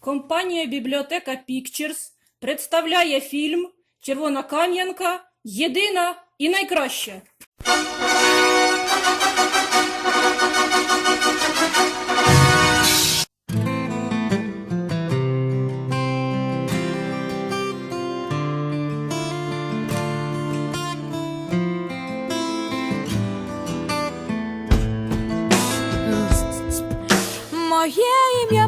Компанія Бібліотека Pictures представляє фільм Червона Кам'янка Єдина і найкраща. Моє ім'я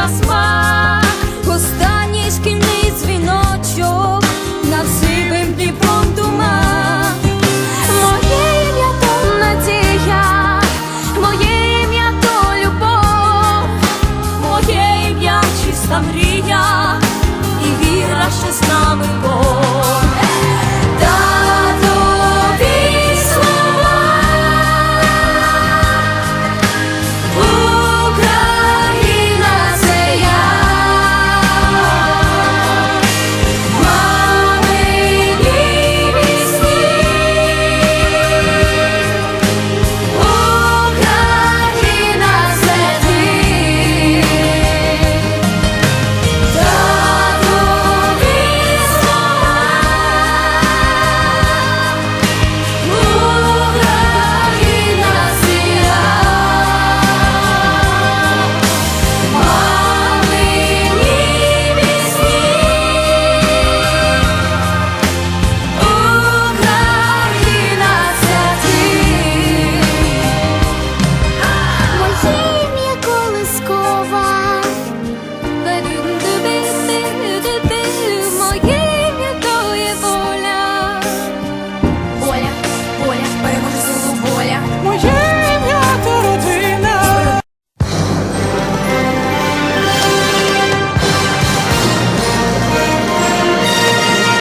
неба смак, останній шкільний дзвіночок над Дніпром дума, моє ім'я то надія, моє ім'я то любов, моє ім'я чиста мрія, і віра, що з нами Бог.